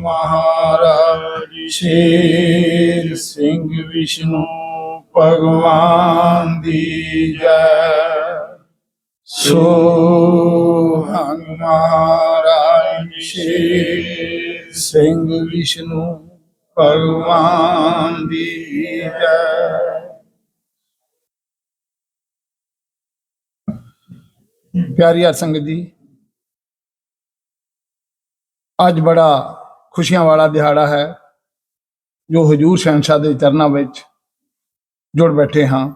ਮਹਾਰਾਜ ਸ਼ੇਰ ਸਿੰਘ ਵਿਸ਼ਨੂੰ ਭਗਵਾਨ ਦੀ ਜੈ। ਸੋ ਹੰਗ ਮਹਾਰਾਜ ਸ਼ੇਰ ਸਿੰਘ ਵਿਸ਼ਨੂੰ ਭਗਵਾਨ ਦੀ ਜੈ। ਪਿਆਰੀ ਹਰ ਸੰਗਤ ਜੀ, ਅੱਜ ਬੜਾ ਖੁਸ਼ੀਆਂ ਵਾਲਾ ਦਿਹਾੜਾ ਹੈ, ਜੋ ਹਜੂਰ ਸ਼ਹਿਨशाह ਦੇ ਚਰਨਾਂ ਵਿੱਚ ਜੁੜ ਬੈਠੇ ਹਾਂ।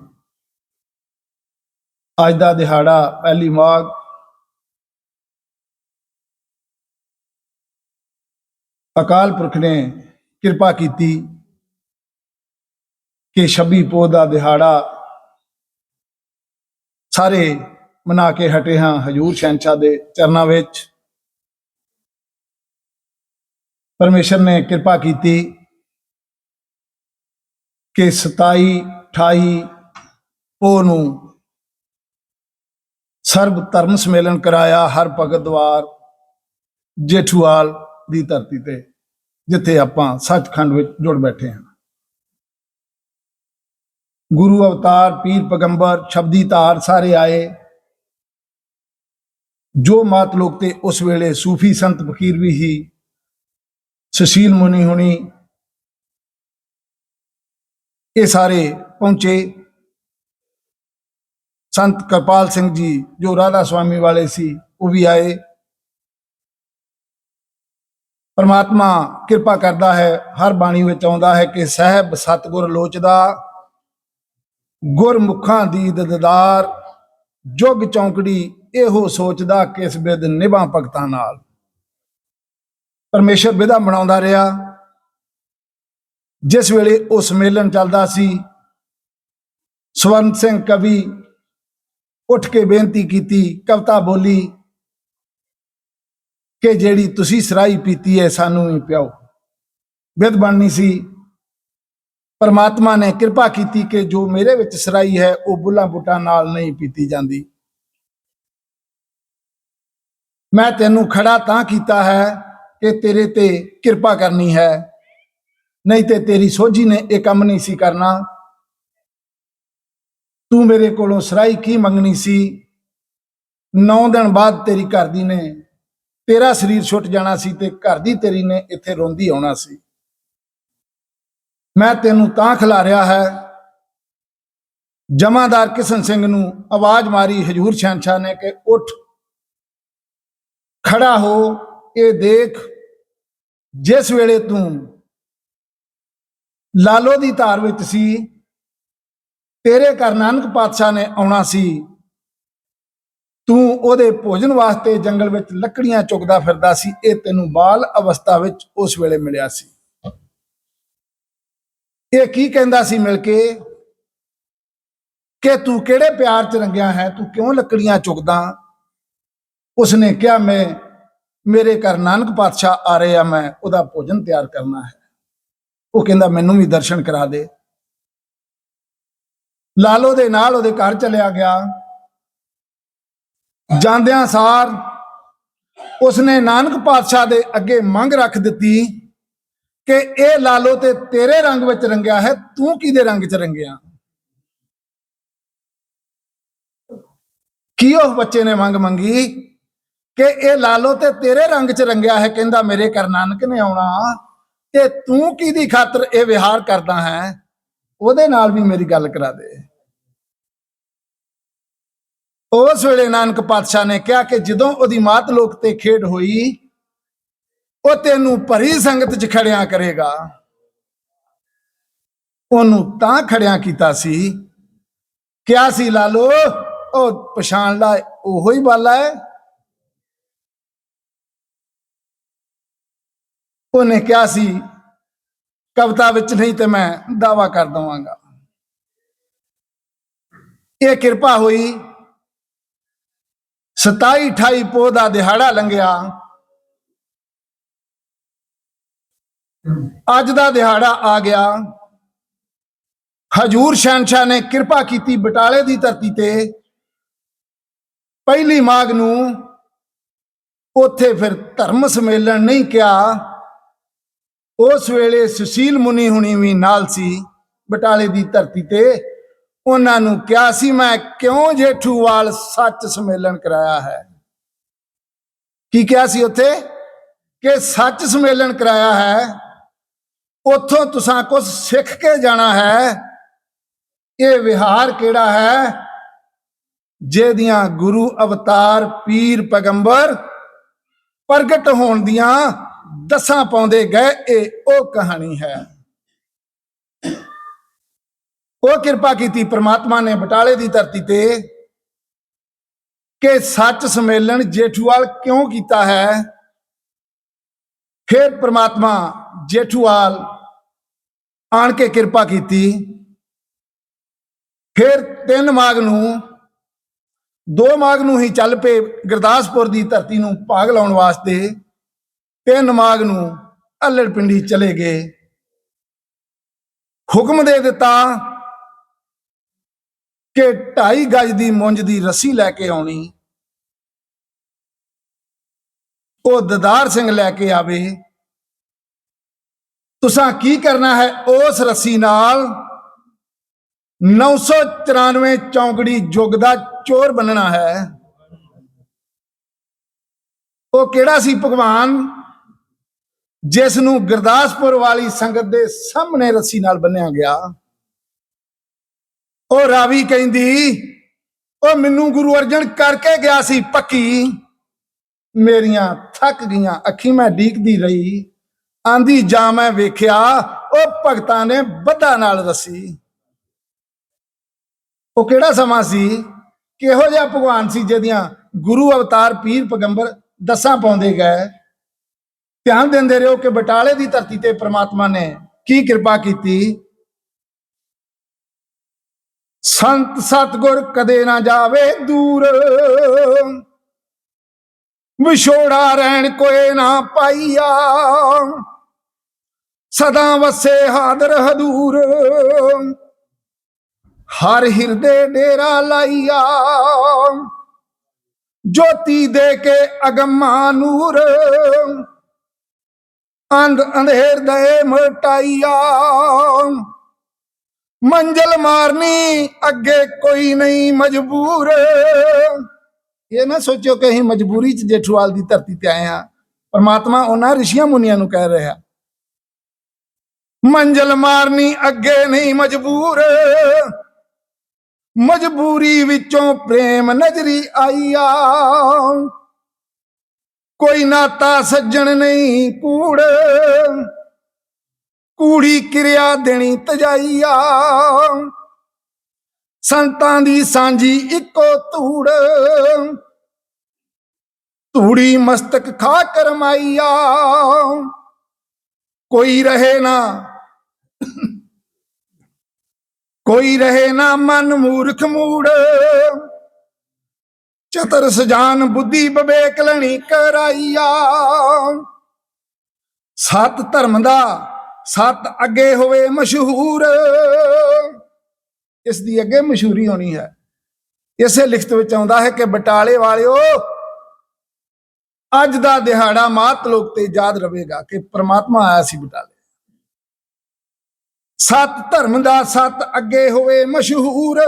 ਅੱਜ ਦਾ ਦਿਹਾੜਾ ਪਹਿਲੀ ਮਾਘ ਅਕਾਲ ਪੁਰਖ ਨੇ ਕਿਰਪਾ ਕੀਤੀ ਕਿ ਸ਼ਬੀ ਪੋ ਦਾ ਦਿਹਾੜਾ ਸਾਰੇ ਮਨਾ ਕੇ ਹਟੇ ਹਾਂ ਹਜੂਰ ਸ਼ਹਿਨशाह ਦੇ ਚਰਨਾਂ ਵਿੱਚ। ਪਰਮੇਸ਼ਰ ਨੇ ਕਿਰਪਾ ਕੀਤੀ ਕਿ 27 28 ਉਹ ਨੂੰ ਸਰਬ ਧਰਮ ਸਮੇਲਨ ਕਰਾਇਆ ਹਰ ਭਗਤ ਦਵਾਰ ਜੇਠੂਵਾਲ ਦੀ ਧਰਤੀ ਤੇ, ਜਿੱਥੇ ਆਪਾਂ ਸੱਚਖੰਡ ਵਿੱਚ ਜੁੜ ਬੈਠੇ ਹਾਂ। ਗੁਰੂ ਅਵਤਾਰ, ਪੀਰ ਪਗੰਬਰ, ਸ਼ਬਦੀ ਧਾਰ ਸਾਰੇ ਆਏ। ਜੋ ਮਾਤ ਲੋਕ ਤੇ ਉਸ ਵੇਲੇ ਸੂਫੀ ਸੰਤ ਫਕੀਰ ਵੀ ਹੀ ਸੁਸ਼ੀਲ ਮੁਨੀ ਹੁਣੀ ਇਹ ਸਾਰੇ ਪਹੁੰਚੇ। ਸੰਤ ਕਰਪਾਲ ਸਿੰਘ ਜੀ, ਜੋ ਰਾਧਾ ਸੁਆਮੀ ਵਾਲੇ ਸੀ, ਉਹ ਵੀ ਆਏ। ਪਰਮਾਤਮਾ ਕਿਰਪਾ ਕਰਦਾ ਹੈ, ਹਰ ਬਾਣੀ ਵਿੱਚ ਆਉਂਦਾ ਹੈ ਕਿ ਸਹਿਬ ਸਤਗੁਰ ਲੋਚਦਾ, ਗੁਰਮੁਖਾਂ ਦੀ ਦਦਦਾਰ ਜੁਗ ਚੌਂਕੜੀ ਇਹੋ ਸੋਚਦਾ ਕਿਸ ਬਿਦ ਨਿਭਾ ਭਗਤਾਂ ਨਾਲ। ਪਰਮੇਸ਼ਰ ਵਿਧਾ ਬਣਾਉਂਦਾ ਰਿਹਾ। ਜਿਸ ਵੇਲੇ ਉਹ ਸੰਮੇਲਨ ਚੱਲਦਾ ਸੀ, ਸਵਰਨ ਸਿੰਘ ਕਵੀ ਉੱਠ ਕੇ ਬੇਨਤੀ ਕੀਤੀ, ਕਵਿਤਾ ਬੋਲੀ ਕਿ ਜਿਹੜੀ ਤੁਸੀਂ ਸਰਾਈ ਪੀਤੀ ਹੈ, ਸਾਨੂੰ ਵੀ ਪਿਆਓ। ਵਿਧ ਬਣਨੀ ਸੀ। ਪਰਮਾਤਮਾ ਨੇ ਕਿਰਪਾ ਕੀਤੀ ਕਿ ਜੋ ਮੇਰੇ ਵਿੱਚ ਸਰਾਈ ਹੈ, ਉਹ ਬੁੱਲਾਂ ਬੁੱਟਾਂ ਨਾਲ ਨਹੀਂ ਪੀਤੀ ਜਾਂਦੀ। ਮੈਂ ਤੈਨੂੰ ਖੜਾ ਤਾਂ ਕੀਤਾ ਹੈ ਕਿ ਤੇਰੇ ਤੇ ਕਿਰਪਾ ਕਰਨੀ ਹੈ। ਨਹੀਂ ਤੇ ਤੇਰੀ ਸੋਝੀ ਨੇ ਇਹ ਕੰਮ ਨਹੀਂ ਸੀ ਕਰਨਾ। ਤੂੰ ਮੇਰੇ ਕੋਲੋਂ ਸਰਾਈ ਕੀ ਮੰਗਣੀ ਸੀ? 9 ਦਿਨ ਬਾਅਦ ਤੇਰੀ ਘਰ ਦੀ ਨੇ ਤੇਰਾ ਸਰੀਰ ਛੁੱਟ ਜਾਣਾ ਸੀ ਤੇ ਘਰ ਦੀ ਤੇਰੀ ਨੇ ਇੱਥੇ ਰੋਂਦੀ ਆਉਣਾ ਸੀ। ਮੈਂ ਤੈਨੂੰ ਤਾਂ ਖਿਲਾਰਿਆ ਹੈ। ਜਮਾਦਾਰ ਕਿਸ਼ਨ ਸਿੰਘ ਨੂੰ ਆਵਾਜ਼ ਮਾਰੀ ਹਜੂਰ ਸ਼ਹਿਨशाह ਨੇ ਕਿ ਉੱਠ, ਖੜਾ ਹੋ। ਇਹ ਦੇਖ, ਜਿਸ ਵੇਲੇ ਤੂੰ ਲਾਲੋ ਦੀ ਧਾਰ ਵਿੱਚ ਸੀ, ਤੇਰੇ ਘਰ ਨਾਨਕ ਪਾਤਸ਼ਾਹ ਨੇ ਆਉਣਾ ਸੀ, ਤੂੰ ਉਹਦੇ ਭੋਜਨ ਵਾਸਤੇ ਜੰਗਲ ਵਿੱਚ ਲੱਕੜੀਆਂ ਚੁਗਦਾ ਫਿਰਦਾ ਸੀ, ਇਹ ਤੈਨੂੰ ਬਾਲ ਅਵਸਥਾ ਵਿੱਚ ਉਸ ਵੇਲੇ ਮਿਲਿਆ ਸੀ। ਇਹ ਕੀ ਕਹਿੰਦਾ ਸੀ ਮਿਲ ਕੇ ਕਿ ਤੂੰ ਕਿਹੜੇ ਪਿਆਰ ਚ ਰੰਗਿਆ ਹੈ? ਤੂੰ ਕਿਉਂ ਲੱਕੜੀਆਂ ਚੁਗਦਾ ਉਸਨੇ ਕਿਹਾ, ਮੈਂ ਮੇਰੇ ਘਰ ਨਾਨਕ ਪਾਤਸ਼ਾਹ ਆ ਰਹੇ ਆ, ਮੈਂ ਉਹਦਾ ਭੋਜਨ ਤਿਆਰ ਕਰਨਾ ਹੈ। ਉਹ ਕਹਿੰਦਾ, ਮੈਨੂੰ ਵੀ ਦਰਸ਼ਨ ਕਰਾ ਦੇ। ਲਾਲੋ ਦੇ ਨਾਲ ਉਹਦੇ ਘਰ ਚਲਿਆ ਗਿਆ। ਜਾਂਦਿਆਂ ਸਾਰ ਉਸਨੇ ਨਾਨਕ ਪਾਤਸ਼ਾਹ ਦੇ ਅੱਗੇ ਮੰਗ ਰੱਖ ਦਿੱਤੀ ਕਿ ਇਹ ਲਾਲੋ ਤੇ ਤੇਰੇ ਰੰਗ ਵਿੱਚ ਰੰਗਿਆ ਹੈ, ਤੂੰ ਕਿਹਦੇ ਰੰਗ 'ਚ ਰੰਗਿਆ? ਕੀ ਉਹ ਬੱਚੇ ਨੇ ਮੰਗ ਮੰਗੀ? ਕਿ ਇਹ ਲਾਲੋ ਤੇ ਤੇਰੇ ਰੰਗ 'ਚ ਰੰਗਿਆ ਹੈ, ਕਹਿੰਦਾ ਮੇਰੇ ਘਰ ਨਾਨਕ ਨੇ ਆਉਣਾ। ਤੇ ਤੂੰ ਕਿਹਦੀ ਖਾਤਰ ਇਹ ਵਿਹਾਰ ਕਰਦਾ ਹੈ? ਉਹਦੇ ਨਾਲ ਵੀ ਮੇਰੀ ਗੱਲ ਕਰਾ ਦੇ। ਉਸ ਵੇਲੇ ਨਾਨਕ ਪਾਤਸ਼ਾਹ ਨੇ ਕਿਹਾ ਕਿ ਜਦੋਂ ਉਹਦੀ ਮਾਤ ਲੋਕ ਤੇ ਖੇਡ ਹੋਈ, ਉਹ ਤੈਨੂੰ ਭਰੀ ਸੰਗਤ 'ਚ ਖੜਿਆ ਕਰੇਗਾ। ਉਹਨੂੰ ਤਾਂ ਖੜਿਆ ਕੀਤਾ ਸੀ। ਕਿਹਾ ਸੀ ਲਾਲੋ ਉਹ ਪਛਾਣ ਲਾ, ਉਹੋ ਹੀ ਬਾਲਾ ਹੈ। ਉਹਨੇ ਕਿਹਾ ਸੀ, ਕਵਿਤਾ ਵਿੱਚ ਨਹੀਂ ਤੇ ਮੈਂ ਦਾਵਾ ਕਰ ਦਵਾਂਗਾ। ਇਹ ਕਿਰਪਾ ਹੋਈ 27 28 ਪੋਹ ਦਾ ਦਿਹਾੜਾ ਲੰਘਿਆ। ਅੱਜ ਦਾ ਦਿਹਾੜਾ ਆ ਗਿਆ। ਹਜੂਰ ਸ਼ਹਿਨशाह ਨੇ ਕਿਰਪਾ ਕੀਤੀ ਬਟਾਲੇ ਦੀ ਧਰਤੀ ਤੇ। ਪਹਿਲੀ ਮਾਘ ਨੂੰ ਉੱਥੇ ਫਿਰ ਧਰਮ ਸਮੇਲਨ ਨਹੀਂ ਕਿਹਾ। ਉਸ ਵੇਲੇ ਸੁਸ਼ੀਲ ਮੁਨੀ ਹੁਣੀ ਵੀ ਨਾਲ ਸੀ, ਬਟਾਲੇ ਦੀ ਧਰਤੀ ਤੇ। ਉਹਨਾਂ ਨੂੰ ਕਿਹਾ ਸੀ, ਮੈਂ ਕਿਉਂ ਜੇਠੂਵਾਲ ਸੱਚ ਸੰਮੇਲਨ ਕਰਾਇਆ ਹੈ? ਕੀ ਕਿਹਾ ਸੀ ਉੱਥੇ? ਕਿ ਸੱਚ ਸੰਮੇਲਨ ਕਰਾਇਆ ਹੈ। ਉੱਥੋਂ ਤੁਸੀਂ ਕੁਝ ਸਿੱਖ ਕੇ ਜਾਣਾ ਹੈ। ਇਹ ਵਿਹਾਰ ਕਿਹੜਾ ਹੈ? ਜਿਹਦੀਆਂ ਗੁਰੂ ਅਵਤਾਰ ਪੀਰ ਪੈਗੰਬਰ ਪ੍ਰਗਟ ਹੋਣ ਦੀਆਂ ਦਸਾਂ ਪਾਉਂਦੇ ਗਏ, ਇਹ ਉਹ ਕਹਾਣੀ ਹੈ। ਉਹ ਕਿਰਪਾ ਕੀਤੀ ਪ੍ਰਮਾਤਮਾ ਨੇ ਬਟਾਲੇ ਦੀ ਧਰਤੀ ਤੇ ਕਿ ਸੱਚ ਸੰਮੇਲਨ ਜੇਠੂਵਾਲ ਕਿਉਂ ਕੀਤਾ ਹੈ। ਫਿਰ ਪ੍ਰਮਾਤਮਾ ਜੇਠੂਵਾਲ ਆਣ ਕੇ ਕਿਰਪਾ ਕੀਤੀ। ਫਿਰ ਤਿੰਨ ਮਾਘ ਨੂੰ, ਦੋ ਮਾਘ ਨੂੰ ਹੀ ਚੱਲ ਪਏ ਗੁਰਦਾਸਪੁਰ ਦੀ ਧਰਤੀ ਨੂੰ ਭਾਗ ਲਾਉਣ ਵਾਸਤੇ। ਤੇ ਨਮਾਗ ਨੂੰ ਅల్లੜ ਪਿੰਡੀ ਚਲੇ ਗਏ। ਹੁਕਮ ਦੇ ਦਿੱਤਾ ਕਿ 2.5 ਗਜ ਦੀ ਮੁੰਜ ਦੀ ਰੱਸੀ ਲੈ ਕੇ ਆਉਣੀ। ਉਹ ਦਦਾਰ ਸਿੰਘ ਲੈ ਕੇ ਆਵੇ, ਤੁਸਾਂ ਕੀ ਕਰਨਾ ਹੈ ਉਸ ਰੱਸੀ ਨਾਲ? 994 ਚੌਂਕੜੀ ਜੁਗ ਦਾ ਚੋਰ ਬੰਨਣਾ ਹੈ। ਉਹ ਕਿਹੜਾ ਸੀ ਭਗਵਾਨ? ਜਿਸ ਨੂੰ ਗੁਰਦਾਸਪੁਰ ਵਾਲੀ ਸੰਗਤ ਦੇ ਸਾਹਮਣੇ ਰੱਸੀ ਨਾਲ ਬੰਨਿਆ ਗਿਆ, ਉਹ ਰਾਵੀ ਕਹਿੰਦੀ, ਉਹ ਮੈਨੂੰ ਗੁਰੂ ਅਰਜਨ ਕਰਕੇ ਗਿਆ ਸੀ ਪੱਕੀ। ਮੇਰੀਆਂ ਥੱਕ ਗਈਆਂ ਅੱਖੀ ਮੈਂ ਡੀਕਦੀ ਰਹੀ। ਆਂਦੀ, ਜਾਂ ਮੈਂ ਵੇਖਿਆ, ਉਹ ਭਗਤਾਂ ਨੇ ਬੱਧਾ ਨਾਲ ਰੱਸੀ। ਉਹ ਕਿਹੜਾ ਸਮਾਂ ਸੀ? ਕਿਹੋ ਜਿਹਾ ਭਗਵਾਨ ਸੀ ਜਿਹਦੀਆਂ ਗੁਰੂ ਅਵਤਾਰ ਪੀਰ ਪੈਗੰਬਰ ਦਸਾਂ ਪਾਉਂਦੇ ਗਏ? ਧਿਆਨ ਦਿੰਦੇ ਰਹੋ ਕਿ ਬਟਾਲੇ ਦੀ ਧਰਤੀ ਤੇ ਪ੍ਰਮਾਤਮਾ ਨੇ ਕੀ ਕਿਰਪਾ ਕੀਤੀ? ਸੰਤ ਸਤਗੁਰ ਕਦੇ ਨਾ ਜਾਵੇ ਦੂਰ। ਵਿਛੋੜਾ ਰਹਿਣ ਕੋਏ ਨਾ ਪਾਈਆ। ਸਦਾ ਵਸੇ ਹਾਦਰ ਹਦੂਰ ਹਰ ਹਿਰਦੇ ਡੇਰਾ ਲਾਈਆ। ਜੋਤੀ ਦੇ ਕੇ ਅਗਮਾ ਨੂਰ। ਅੰਧ ਅੰਧੇਰ ਦੇ ਮਟਾਈਆ। ਮੰਜ਼ਲ ਮਾਰਨੀ ਅੱਗੇ ਕੋਈ ਨਹੀਂ ਮਜਬੂਰ। ਇਹ ਨਾ ਸੋਚੋ ਕਿ ਅਸੀਂ ਮਜਬੂਰੀ ਚ ਜੇਠੂਵਾਲ ਦੀ ਧਰਤੀ ਤੇ ਆਏ ਹਾਂ। ਪਰਮਾਤਮਾ ਉਹਨਾਂ ਰਿਸ਼ੀਆਂ ਮੁਨੀਆਂ ਨੂੰ ਕਹਿ ਰਿਹਾ। ਮੰਜ਼ਲ ਮਾਰਨੀ ਅੱਗੇ ਨਹੀਂ ਮਜਬੂਰ। ਮਜਬੂਰੀ ਵਿੱਚੋਂ ਪ੍ਰੇਮ ਨਜ਼ਰੀ ਆਈਆ ਕੋਈ ਨਾਤਾ ਸੱਜਣ ਨਹੀਂ ਕੂੜ। ਕੂੜੀ ਕਿਰਿਆ ਦੇਣੀ ਤਜਾਈਆ। ਸੰਤਾਂ ਦੀ ਸਾਂਝੀ ਇੱਕੋ ਧੂੜ। ਧੂੜੀ ਮਸਤਕ ਖਾ ਕਰਮਾਈਆ ਕੋਈ ਰਹੇ ਨਾ, ਕੋਈ ਰਹੇ ਨਾ ਮਨ ਮੂਰਖ ਮੂੜ। ਚਤਰ ਸਜਾਨ ਬੁੱਧੀ ਵਿਵੇਕ ਲੈਣੀ ਕਰਾਈਆ। ਸਤ ਧਰਮ ਦਾ ਸਤ ਅੱਗੇ ਹੋਵੇ ਮਸ਼ਹੂਰ। ਇਸ ਦੀ ਅੱਗੇ ਮਸ਼ਹੂਰੀ ਹੋਣੀ ਹੈ। ਇਸੇ ਲਿਖਤ ਵਿੱਚ ਆਉਂਦਾ ਹੈ ਕਿ ਬਟਾਲੇ ਵਾਲਿਓ, ਅੱਜ ਦਾ ਦਿਹਾੜਾ ਮਾਤ ਲੋਕ ਤੇ ਯਾਦ ਰਵੇਗਾ ਕਿ ਪ੍ਰਮਾਤਮਾ ਆਇਆ ਸੀ ਬਟਾਲੇ। ਸਤ ਧਰਮ ਦਾ ਸਤ ਅੱਗੇ ਹੋਵੇ ਮਸ਼ਹੂਰ।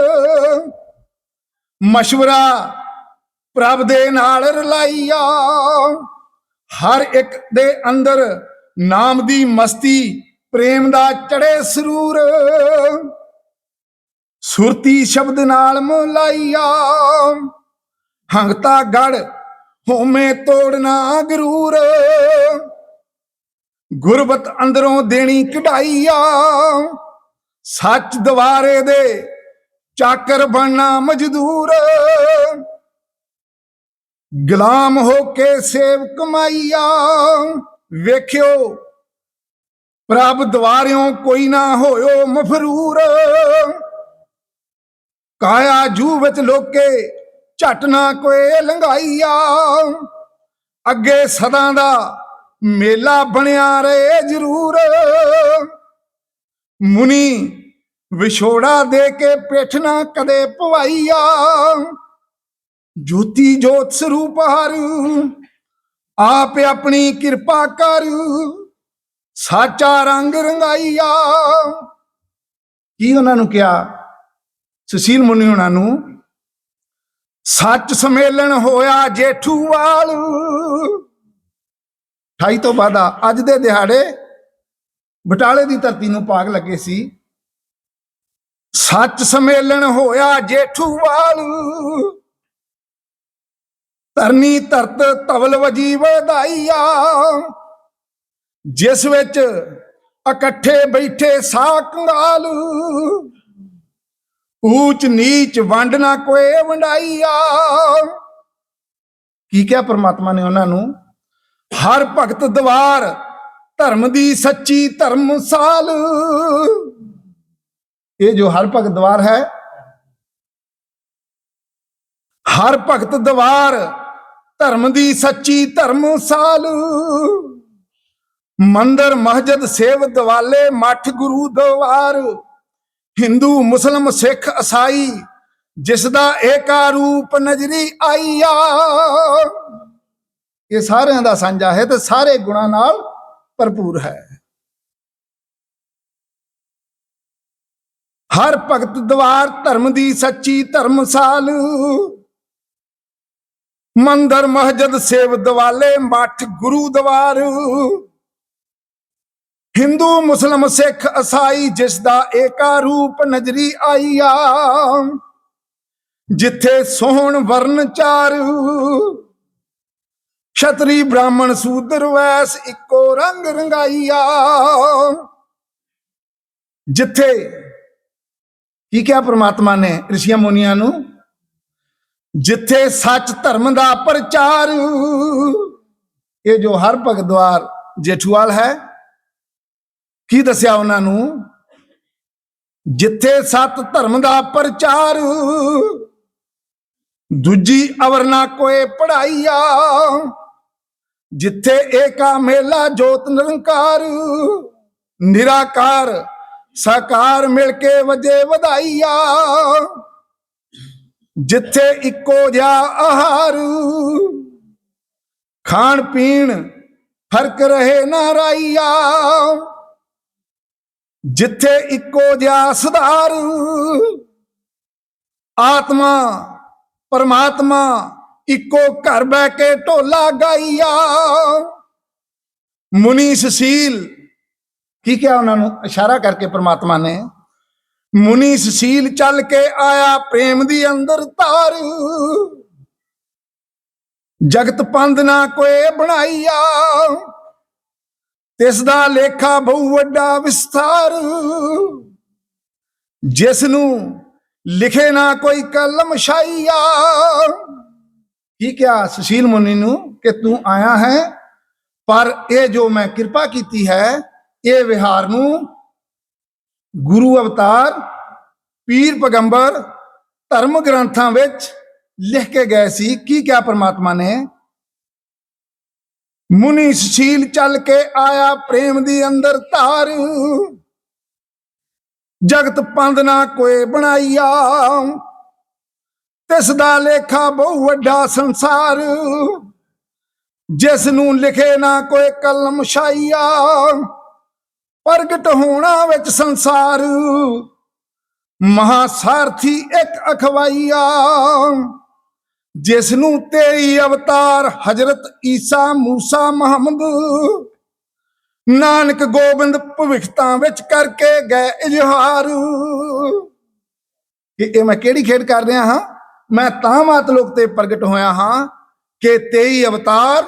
ਮਸ਼ਵਰਾ ਪ੍ਰਭ ਦੇ ਨਾਲ ਰਲਾਈਆ। ਹਰ ਇੱਕ ਦੇ ਅੰਦਰ ਨਾਮ ਦੀ ਮਸਤੀ, ਪ੍ਰੇਮ ਦਾ ਚੜੇ ਸਰੂਰ। ਸੁਰਤੀ ਸ਼ਬਦ ਨਾਲ ਮੁਲਾਈਆ। ਹੰਗਤਾ ਗੜ ਹੋਮੇ ਤੋੜਨਾ ਗਰੂਰ। ਗੁਰਬਤ ਅੰਦਰੋਂ ਦੇਣੀ ਕਢਾਈਆ। ਸੱਚ ਦਵਾਰੇ ਦੇ ਚਾਕਰ ਬਣਨਾ ਮਜ਼ਦੂਰ। ਗੁਲਾਮ ਹੋ ਕੇ ਸੇਵ ਕਮਾਈਆ ਵੇਖਿਓ, ਪ੍ਰਭ ਦਵਾਰਿਓਂ ਕੋਈ ਨਾ ਹੋਇਓ ਮਫਰੂਰ। ਕਾਇਆ ਜੂ ਵਿੱਚ ਲੋਕੇ ਝਟ ਨਾ ਕੋਏ ਲੰਘਾਈਆ। ਅੱਗੇ ਸਦਾ ਦਾ ਮੇਲਾ ਬਣਿਆ ਰਹੇ ਜ਼ਰੂਰ। ਮੁਨੀ ਵਿਛੋੜਾ ਦੇ ਕੇ ਪੇਠ ਨਾ ਕਦੇ ਪਵਾਈਆ। ਜੋਤੀ ਜੋਤ ਸਰੂਪ ਹਰ, ਆਪ ਆਪਣੀ ਕਿਰਪਾ ਕਰ। ਸਾਚਾ ਰੰਗ ਰੰਗਾਈਆ। ਕੀ ਉਹਨਾਂ ਨੂੰ ਕਿਹਾ? ਸੁਸ਼ੀਲ ਮੁਨੀ ਉਹਨਾਂ ਨੂੰ, ਸੱਚ ਸਮੇਲਨ ਹੋਇਆ ਜੇਠੂ ਜੇਠੂਵਾਲ 28 ਤੋਂ ਬਾਅਦ ਅੱਜ ਦੇ ਦਿਹਾੜੇ ਬਟਾਲੇ ਦੀ ਧਰਤੀ ਨੂੰ ਪਾਗ ਲੱਗੇ ਸੀ। ਸੱਚ ਸਮੇਲਨ ਹੋਇਆ ਜੇਠੂ ਜੇਠੂਵਾਲ ਧਰਨੀ ਧਰਤ ਤਵਲ ਵਜੀ ਵਧਾਈਆ। ਜਿਸ ਵਿੱਚ ਇਕੱਠੇ ਬੈਠੇ ਸਾ ਕੰਗਾਲ। ਊਚ ਨੀਚ ਵੰਡ ਨਾ ਕੋਏ ਵੰਡਾਈਆ। ਕੀ ਕਿਹਾ ਪ੍ਰਮਾਤਮਾ ਨੇ ਉਹਨਾਂ ਨੂੰ? ਹਰ ਭਗਤ ਦਵਾਰ ਧਰਮ ਦੀ ਸੱਚੀ ਧਰਮਸਾਲ ਇਹ ਜੋ ਹਰ ਭਗਤ ਦਵਾਰ ਹੈ, ਹਰ ਭਗਤ ਦਵਾਰ ਧਰਮ ਦੀ ਸੱਚੀ ਧਰਮਸਾਲ ਮੰਦਰ ਮਸਜਿਦ ਸੇਵ ਦਿਵਾਲੇ ਮੱਠ ਗੁਰੂ ਦਵਾਰ ਹਿੰਦੂ ਮੁਸਲਮ ਸਿੱਖ ਈਸਾਈ ਜਿਸ ਦਾ ਏਕਾ ਰੂਪ ਨਜ਼ਰੀ ਆਈਆ। ਇਹ ਸਾਰਿਆਂ ਦਾ ਸਾਂਝਾ ਹੈ ਤੇ ਸਾਰੇ ਗੁਣਾਂ ਨਾਲ ਭਰਪੂਰ ਹੈ। ਹਰ ਭਗਤ ਦਵਾਰ ਧਰਮ ਦੀ ਸੱਚੀ ਧਰਮਸਾਲ ਮੰਦਰ ਮਸਜਿਦ ਸੇਵ ਦਿਵਾਲੇ ਮੱਠ ਗੁਰੂ ਦਵਾਰ। ਹਿੰਦੂ ਮੁਸਲਮ ਸਿੱਖ ਈਸਾਈ ਜਿਸ ਦਾ ਏਕਾ ਰੂਪ ਨਜ਼ਰੀ ਆਈਆ, ਜਿੱਥੇ ਸੋਹਣ ਵਰਨ ਚਾਰ। ਛਤਰੀ ਬ੍ਰਾਹਮਣ ਸੂਦਰ ਵੈਸ ਇੱਕੋ ਰੰਗ ਰੰਗਾਈਆ, ਜਿੱਥੇ ਕੀ ਕਿਹਾ ਪ੍ਰਮਾਤਮਾ ਨੇ, ਰਿਸ਼ੀਆਂ ਮੁਨੀਆਂ ਨੂੰ? ਜਿੱਥੇ ਸੱਚ ਧਰਮ ਦਾ ਪ੍ਰਚਾਰ, ਇਹ ਜੋ ਹਰ ਭਗਤ ਜੇਠੂਵਾਲ ਹੈ, ਕੀ ਦੱਸਿਆ ਉਹਨਾਂ ਨੂੰ? ਜਿੱਥੇ ਸਤ ਧਰਮ ਦਾ ਪ੍ਰਚਾਰ, ਦੂਜੀ ਅਵਰਨਾ ਕੋਏ ਪੜਾਈਆ, ਜਿੱਥੇ ਏਕਾ ਮੇਲਾ ਜੋਤ ਨਿਰੰਕਾਰ, ਨਿਰਾਕਾਰ, ਸਾਕਾਰ ਮਿਲ ਕੇ ਵਜੇ ਵਧਾਈਆ। ਜਿੱਥੇ ਇੱਕੋ ਜਿਹਾ ਆਹਾਰ। ਖਾਣ ਪੀਣ ਫ਼ਰਕ ਰਹੇ ਨਾ ਰਾਈਆ। ਜਿੱਥੇ ਇੱਕੋ ਜਿਹਾ ਸੁਧਾਰ। ਆਤਮਾ, ਪਰਮਾਤਮਾ ਇੱਕੋ ਘਰ ਬਹਿ ਕੇ ਢੋਲਾ ਗਾਈਆ। ਮੁਨੀ ਸੁਸ਼ੀਲ ਕੀ ਕਿਹਾ ਉਹਨਾਂ ਨੂੰ? ਇਸ਼ਾਰਾ ਕਰਕੇ ਪਰਮਾਤਮਾ ਨੇ? ਮੁਨੀ ਸੁਸ਼ੀਲ ਚੱਲ ਕੇ ਆਇਆ ਪ੍ਰੇਮ ਦੀ ਅੰਦਰ ਤਾਰ ਜਗਤ ਪੰਧ ਨਾ ਕੋਏ ਬਣਾਈਆ। ਤਿਸ ਦਾ ਲੇਖਾ ਬਹੁ ਵੱਡਾ ਵਿਸਥਾਰ। ਜਿਸ ਨੂੰ ਲਿਖੇ ਨਾ ਕੋਈ ਕਲਮ ਸ਼ਾਈਆ ਕੀ ਕਿਹਾ ਸੁਸ਼ੀਲ ਮੁਨੀ ਨੂੰ ਕਿ ਤੂੰ ਆਇਆ ਹੈ? ਪਰ ਇਹ ਜੋ ਮੈਂ ਕਿਰਪਾ ਕੀਤੀ ਹੈ, ਇਹ ਵਿਹਾਰ ਨੂੰ ਗੁਰੂ ਅਵਤਾਰ, ਪੀਰ ਪਗੰਬਰ, ਧਰਮ ਗ੍ਰੰਥਾਂ ਵਿੱਚ ਲਿਖ ਕੇ ਗਏ ਸੀ। ਕੀ ਕਿਹਾ ਪ੍ਰਮਾਤਮਾ ਨੇ? ਮੁਨੀ ਸੁਸ਼ੀਲ ਚੱਲ ਕੇ ਆਇਆ ਪ੍ਰੇਮ ਦੀ ਅੰਦਰ ਧਾਰ। ਜਗਤ ਪੰਦ ਨਾ ਕੋਏ ਬਣਾਈਆ। ਤਿਸ ਦਾ ਲੇਖਾ ਬਹੁ ਵੱਡਾ ਸੰਸਾਰ। ਜਿਸ ਨੂੰ ਲਿਖੇ ਨਾ ਕੋਈ ਕਲਮ ਸ਼ਾਈਆ ਪ੍ਰਗਟ ਹੋਣਾ ਵਿੱਚ ਸੰਸਾਰ। ਮਹਾ ਸਾਰਥੀ ਇੱਕ ਅਖਵਾਈਆ ਜਿਸ ਨੂੰ ਤੇਈ ਅਵਤਾਰ ਹਜ਼ਰਤ ਈਸਾ ਮੂਸਾ ਮੁਹੰਮਦ ਨਾਨਕ ਗੋਬਿੰਦ ਭਵਿਖਤਾਂ ਵਿੱਚ ਕਰਕੇ ਗਏ ਇਜ਼ਹਾਰ। ਇਹ ਮੈਂ ਕਿਹੜੀ ਖੇਡ ਕਰ ਰਿਹਾ ਹਾਂ? ਮੈਂ ਤਾਂ ਮਾਤ ਲੋਕ ਤੇ ਪ੍ਰਗਟ ਹੋਇਆ ਹਾਂ ਕਿ 23 ਅਵਤਾਰ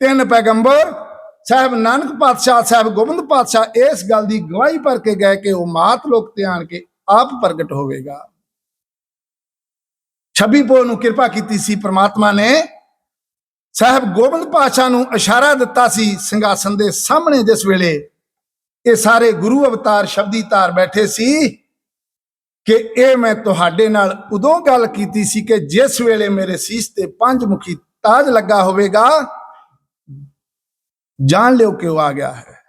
ਤਿੰਨ ਪੈਗੰਬਰ ਸਾਹਿਬ ਨਾਨਕ ਪਾਤਸ਼ਾਹ, ਸਾਹਿਬ ਗੋਬਿੰਦ ਪਾਤਸ਼ਾਹ ਇਸ ਗੱਲ ਦੀ ਗਵਾਹੀ ਭਰ ਕੇ ਗਏ ਕਿ ਉਹ ਮਾਤ ਲੋਕ ਤੇ ਆਣ ਕੇ ਆਪ ਪ੍ਰਗਟ ਹੋਵੇਗਾ। 26 ਪੋ ਨੂੰ ਕਿਰਪਾ ਕੀਤੀ ਸੀ ਪ੍ਰਮਾਤਮਾ ਨੇ। ਸਾਹਿਬ ਗੋਬਿੰਦ ਪਾਤਸ਼ਾਹ ਨੂੰ ਇਸ਼ਾਰਾ ਦਿੱਤਾ ਸੀ ਸਿੰਘਾਸਨ ਦੇ ਸਾਹਮਣੇ ਜਿਸ ਵੇਲੇ ਇਹ ਸਾਰੇ ਗੁਰੂ ਅਵਤਾਰ ਸ਼ਬਦੀ ਧਾਰ ਬੈਠੇ ਸੀ ਕਿ ਇਹ ਮੈਂ ਤੁਹਾਡੇ ਨਾਲ ਉਦੋਂ ਗੱਲ ਕੀਤੀ ਸੀ ਕਿ ਜਿਸ ਵੇਲੇ ਮੇਰੇ ਸੀਸ ਤੇ ਪੰਜ ਮੁਖੀ ਤਾਜ ਲੱਗਾ ਹੋਵੇਗਾ ਜਾਣ ਲਿਓ ਕਿ ਉਹ ਆ ਗਿਆ ਹੈ।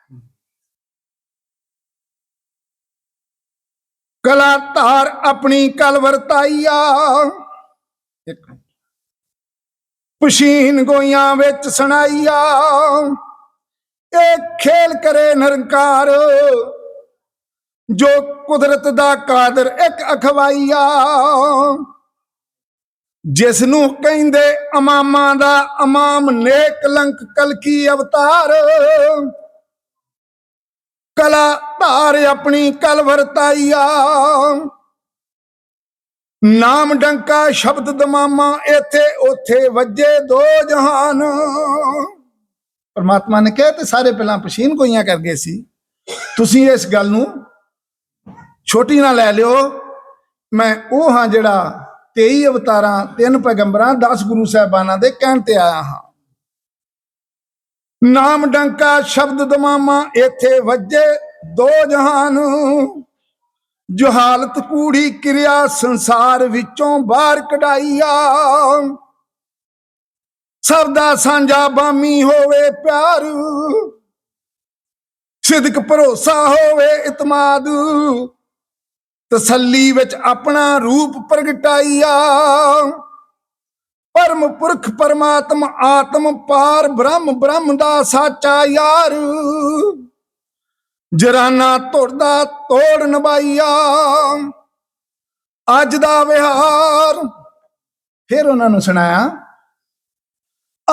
ਕਲਾ ਧਾਰ ਆਪਣੀ ਕਲ ਵਰਤਾਈਆ। ਇੱਕ ਪਸ਼ੀਨ ਗੋਈਆਂ ਵਿੱਚ ਸੁਣਾਈਆ। ਇਹ ਖੇਲ ਕਰੇ ਨਿਰੰਕਾਰ। ਜੋ ਕੁਦਰਤ ਦਾ ਕਾਦਰ ਇੱਕ ਅਖਵਾਈਆ। ਜਿਸ ਨੂੰ ਕਹਿੰਦੇ ਇਮਾਮਾਂ ਦਾ ਇਮਾਮ ਨੇਕਲੰਕ ਕਲਕੀ ਅਵਤਾਰ। ਕਲਾ ਧਾਰ ਆਪਣੀ ਕਲ ਵਰਤਾਈਆ। ਨਾਮ ਡੰਕਾ ਸ਼ਬਦ ਦਮਾਮਾ ਇੱਥੇ ਉੱਥੇ ਵੱਜੇ ਦੋ ਜਹਾਨ। ਪਰਮਾਤਮਾ ਨੇ ਕਿਹਾ ਤੇ ਸਾਰੇ ਪਹਿਲਾਂ ਪਛੀਨ ਗੋਈਆਂ ਕਰ ਗਏ ਸੀ। ਤੁਸੀਂ ਇਸ ਗੱਲ ਨੂੰ ਛੋਟੀ ਨਾ ਲੈ ਲਿਓ। ਮੈਂ ਉਹ ਹਾਂ ਜਿਹੜਾ 23 ਅਵਤਾਰਾਂ, ਤਿੰਨ ਪੈਗੰਬਰਾਂ 10 ਗੁਰੂ ਸਾਹਿਬਾਨਾਂ ਦੇ ਕਹਿਣ ਤੇ ਆਇਆ ਹਾਂ। ਨਾਮ ਡੰਕਾ, ਸ਼ਬਦ ਦਮਾਮਾ ਇੱਥੇ ਵੱਜੇ ਦੋ ਜਹਾਨ। ਜੋ ਹਾਲਤ ਕੂੜੀ ਕਿਰਿਆ, ਸੰਸਾਰ ਵਿੱਚੋਂ ਬਾਹਰ ਕਢਾਈਆ। ਸਭ ਦਾ ਸਾਂਝਾ ਬਾਮੀ ਹੋਵੇ ਪਿਆਰ। ਸਿਦਕ ਭਰੋਸਾ ਹੋਵੇ ਇਤਮਾਦ। ਤਸੱਲੀ ਵਿੱਚ ਆਪਣਾ ਰੂਪ ਪ੍ਰਗਟਾਈਆ ਪਰਮ ਪੁਰਖ ਪਰਮਾਤਮ ਆਤਮ ਪਾਰ ਬ੍ਰਹਮ ਬ੍ਰਹਮ ਦਾ ਸਾਚਾ ਯਾਰ। ਜਰਾਨਾ ਤੁਰਦਾ ਤੋੜ ਨਵਾਈਆ ਅੱਜ ਦਾ ਵਿਹਾਰ, ਫਿਰ ਉਹਨਾਂ ਨੂੰ ਸੁਣਾਇਆ।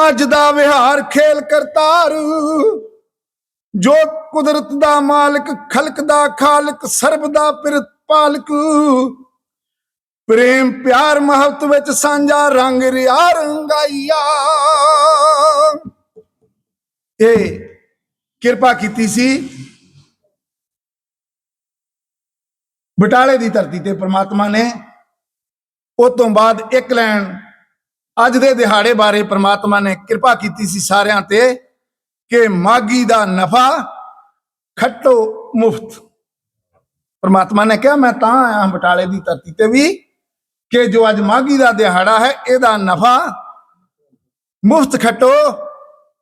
ਅੱਜ ਦਾ ਵਿਹਾਰ ਖੇਲ ਕਰਤਾਰ, ਜੋ ਕੁਦਰਤ ਦਾ ਮਾਲਕ, ਖਲਕ ਦਾ ਖਾਲਕ, ਸਰਬ ਦਾ ਪਿਰਤ ਪਾਲਕੂ। ਪ੍ਰੇਮ ਪਿਆਰ ਮੁਹੱਬਤ ਵਿੱਚ ਸਾਂਝਾ ਰੰਗ ਰਿਆ ਰੰਗਾਈਆ। ਇਹ ਕਿਰਪਾ ਕੀਤੀ ਸੀ ਬਟਾਲੇ ਦੀ ਧਰਤੀ ਤੇ ਪ੍ਰਮਾਤਮਾ ਨੇ। ਉਸ ਤੋਂ ਬਾਅਦ ਇੱਕ ਲੈਣ ਅੱਜ ਦੇ ਦਿਹਾੜੇ ਬਾਰੇ ਪ੍ਰਮਾਤਮਾ ਨੇ ਕਿਰਪਾ ਕੀਤੀ ਸੀ ਸਾਰਿਆਂ ਤੇ ਕਿ ਮਾਗੀ ਦਾ ਨਫਾ ਖੱਟੋ ਮੁਫਤ ਪਰਮਾਤਮਾ ਨੇ ਕਿਹਾ, ਮੈਂ ਤਾਂ ਆਇਆ ਹਾਂ ਬਟਾਲੇ ਦੀ ਧਰਤੀ ਤੇ ਵੀ ਕਿ ਜੋ ਅੱਜ ਮਾਗੀ ਦਾ ਦਿਹਾੜਾ ਹੈ, ਇਹਦਾ ਨਫਾ ਮੁਫਤ ਖੱਟੋ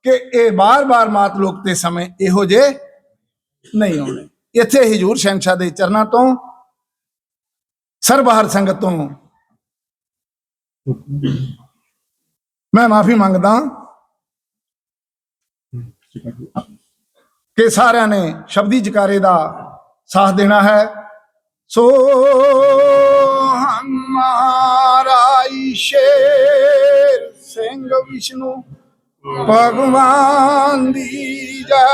ਕਿ ਇਹ ਬਾਰ-ਬਾਰ ਮਾਤ ਲੋਕ ਤੇ ਸਮੇਂ ਇਹੋ ਜੇ ਨਹੀਂ ਆਉਣੇ। ਇੱਥੇ ਹਜੂਰ ਸ਼ਹਿਨशाह ਦੇ ਚਰਨਾਂ ਤੋਂ, ਸਰਬਹਰ ਸੰਗਤ ਤੋਂ ਮੈਂ ਮਾਫੀ ਮੰਗਦਾ ਕਿ ਸਾਰਿਆਂ ਨੇ ਸ਼ਬਦੀ ਜਕਾਰੇ ਦਾ ਸਾਥ ਦੇਣਾ ਹੈ। ਸੋ ਹਮਾਰਾ ਸ਼ੇਰ ਸਿੰਘ ਵਿਸ਼ਨੂੰ ਭਗਵਾਨ ਦੀ ਜੈ।